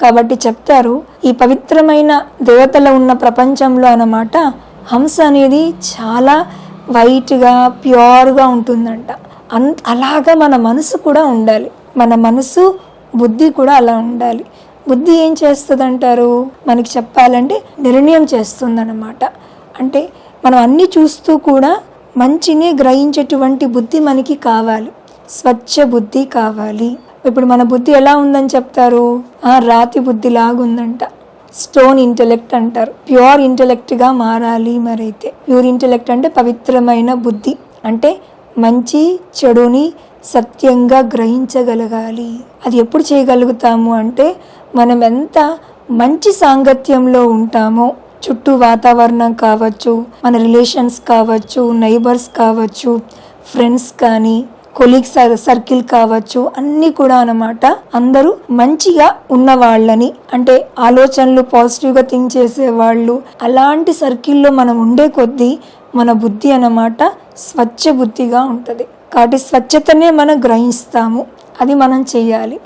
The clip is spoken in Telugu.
కాబట్టి చెప్తారు ఈ పవిత్రమైన దేవతలు ఉన్న ప్రపంచంలో అన్నమాట హంస అనేది చాలా వైట్గా ప్యూర్గా ఉంటుందంట. అన్ అలాగా మన మనసు కూడా ఉండాలి. మన మనసు బుద్ధి కూడా అలా ఉండాలి. బుద్ధి ఏం చేస్తుంది అంటారు మనకి చెప్పాలంటే నిర్ణయం చేస్తుందన్నమాట. అంటే మనం అన్ని చూస్తూ కూడా మంచిని గ్రహించేటువంటి బుద్ధి మనకి కావాలి. స్వచ్ఛ బుద్ధి కావాలి. ఇప్పుడు మన బుద్ధి ఎలా ఉందని చెప్తారు? ఆ రాతి బుద్ధి లాగుందంట స్టోన్ ఇంటెలెక్ట్ అంటారు. ప్యూర్ ఇంటెలెక్ట్గా మారాలి మరైతే. ప్యూర్ ఇంటెలెక్ట్ అంటే పవిత్రమైన బుద్ధి. అంటే మంచి చెడుని సత్యంగా గ్రహించగలగాలి. అది ఎప్పుడు చేయగలుగుతాము అంటే మనం ఎంత మంచి సాంగత్యంలో ఉంటామో చుట్టూ వాతావరణం కావచ్చు మన రిలేషన్స్ కావచ్చు నైబర్స్ కావచ్చు ఫ్రెండ్స్ కానీ కొలీగ్ సర్కిల్ కావచ్చు అన్నీ కూడా అన్నమాట. అందరూ మంచిగా ఉన్న వాళ్ళని అంటే ఆలోచనలు పాజిటివ్గా థింక్ చేసే వాళ్ళు అలాంటి సర్కిల్లో మనం ఉండే కొద్దీ మన బుద్ధి అన్నమాట స్వచ్ఛ బుద్ధిగా ఉంటుంది. కాబట్టి స్వచ్ఛతనే మనం గ్రహిస్తాము. అది మనం చేయాలి.